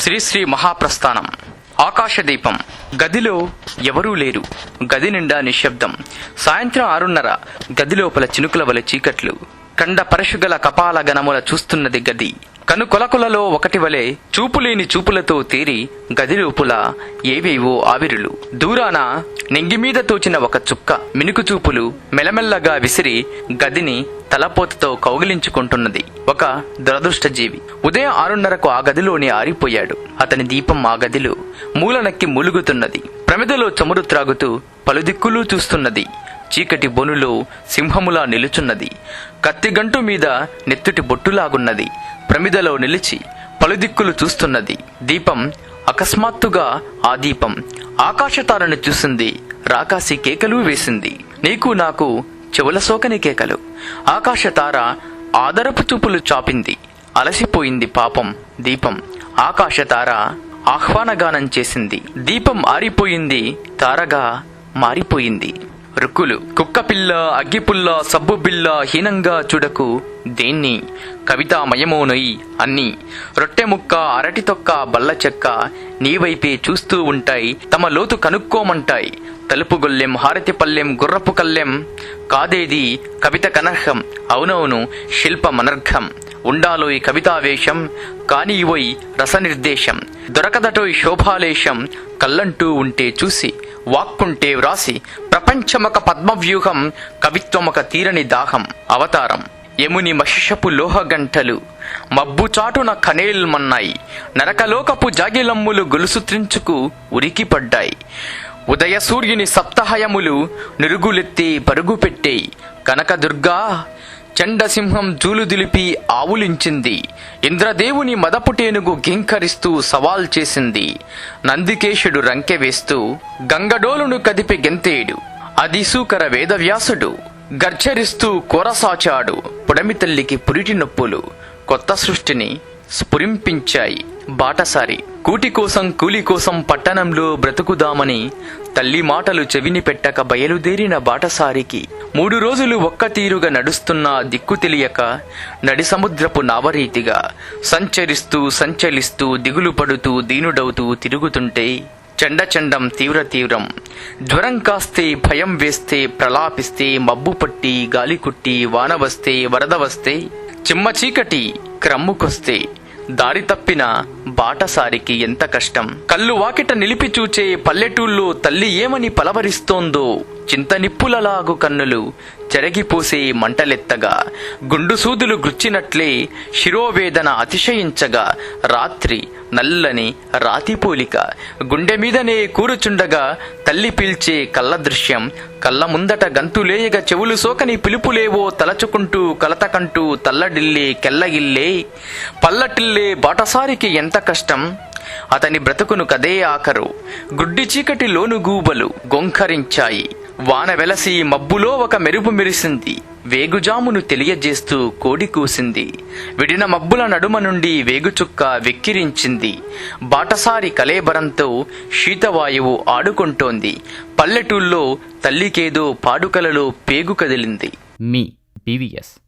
శ్రీశ్రీ మహాప్రస్థానం. ఆకాశదీపం గదిలో ఎవరూ లేరు. గది నిండా నిశ్శబ్దం. సాయంత్రం ఆరున్నర. గది లోపల చినుకుల వలె చీకట్లు. కండ పరశుగల కపాల గణముల చూస్తున్నది గది. కనుకొలకులలో ఒకటి వలె చూపులేని చూపులతో తీరి గదిలోపుల ఏవేవో ఆవిరులు. దూరాన నెంగిమీద తోచిన ఒక చుక్క మినుకు చూపులు మెలమెల్లగా విసిరి గదిని తలపోతతో కౌగిలించుకుంటున్నది. ఒక దురదృష్టజీవి. ఉదయం ఆరున్నరకు ఆ గదిలోని ఆరిపోయాడు. అతని దీపం ఆ గదిలో మూలనక్కి మూలుగుతున్నది. ప్రమిదలో చమురు త్రాగుతూ పలుదిక్కులు చూస్తున్నది. చీకటి బొనులో సింహములా నిలుచున్నది. కత్తిగంటు మీద నెత్తుటి బొట్టులాగున్నది. ప్రమిదలో నిలిచి పలుదిక్కులు చూస్తున్నది. దీపం అకస్మాత్తుగా ఆ దీపం ఆకాశతారను చూసింది. రాకాసి కేకలు వేసింది. నీకు నాకు చెవుల సోకని కేకలు. ఆకాశతార ఆదరపు చూపులు చాపింది. అలసిపోయింది పాపం దీపం. ఆకాశతార ఆహ్వానగానం చేసింది. దీపం ఆరిపోయింది తారగా మారిపోయింది. రుక్కులు. కుక్కపిల్ల అగ్గిపుల్ల సబ్బుబిల్ల హీనంగా చూడకు దేన్ని? కవితామయమోనొయ్ అన్ని. రొట్టె ముక్క అరటి తొక్క బల్ల చెక్క నీవైపే చూస్తూ ఉంటాయి తమ లోతు కనుక్కోమంటాయి. తలుపు గొల్లెం హారతి పల్లెం గుర్రపు కల్లెం కాదేది కవిత కనర్హం? అవునవును శిల్పమనర్ఘం ఉండాలోయ్ కవితావేశం కానీవోయ్ రసనిర్దేశం. దొరకదటోయ్ శోభాలేశం కళ్ళంటూ ఉంటే చూసి వాక్కుంటే వ్రాసి ప్రపంచమొక పద్మవ్యూహం కవిత్వమొక తీరని దాహం. అవతారం. యముని మహిషపు లోహగంటలు మబ్బు చాటున కనేల్మన్నాయి నరకలోకపు జాగిలమ్ములు గొలుసు త్రించుకు ఉరికిపడ్డాయి ఉదయ సూర్యుని సప్తహయములు నిరుగులెత్తి పరుగు పెట్టేయి. కనకదుర్గా చండసింహం జూలు దిలిపి ఆవులించింది. ఇంద్రదేవుని మదపుటేనుగు గింకరిస్తూ సవాల్ చేసింది. నందికేశుడు రంకె వేస్తూ గంగడోలును కదిపి గెంతేడు. అదిసూకర వేదవ్యాసుడు. గర్జరిస్తూ కొరసాచాడు. పుడమితల్లికి పురిటి నొప్పులు. కొత్త సృష్టిని స్ఫురింపించాయి. బాటసారి. కూటి కోసం కూలి కోసం పట్టణంలో బ్రతుకుదామని తల్లి మాటలు చెవిని పెట్టక బయలుదేరిన బాటసారికి మూడు రోజులు ఒక్క తీరుగా నడుస్తున్న దిక్కు తెలియక నడి సముద్రపు నావరీతిగా సంచరిస్తూ సంచలిస్తూ దిగులు పడుతూ దీనుడవుతూ తిరుగుతుంటే చండచండం తీవ్ర తీవ్రం. జ్వరం కాస్తే భయం వేస్తే ప్రలాపిస్తే మబ్బు పట్టి గాలి కుట్టి వాన వస్తే వరద వస్తే చిమ్మ చీకటి క్రమ్ముకొస్తే దారి తప్పిన బాటసారికి ఎంత కష్టం. కళ్ళు వాకిట నిలిపి చూచే పల్లెటూళ్ళు తల్లి ఏమని పలవరిస్తోందో చింత నిప్పులలాగు కన్నులు చెరగిపోసే మంటలెత్తగా గుండు సూదులు గుచ్చినట్లే శిరోవేదన అతిశయించగా రాత్రి నల్లని రాతిపోలిక గుండె మీదనే కూరుచుండగా తల్లి పీల్చే కళ్ళ దృశ్యం. కళ్ళ ముందట గంతులేయగ చెవులు సోకని పిలుపులేవో తలచుకుంటూ కలతకంటూ తల్లడిల్లే కెల్లగిల్లే. పల్లటిల్లే బాటసారికి ఎంత కష్టం. అతని బ్రతుకును కదే ఆఖరు. గుడ్డి చీకటి లోను గూబలు గొంకరించాయి వాన వెలసి మబ్బులో ఒక మెరుపు మెరిసింది. వేగుజామును తెలియజేస్తూ కోడి కూసింది. విడిన మబ్బుల నడుమ నుండి వేగుచుక్క వెక్కిరించింది. బాటసారి కలేబరంతో శీతవాయువు ఆడుకుంటోంది. పల్లెటూల్లో తల్లికేదో పాడుకలలో పేగు కదిలింది. మీ బీవీఎస్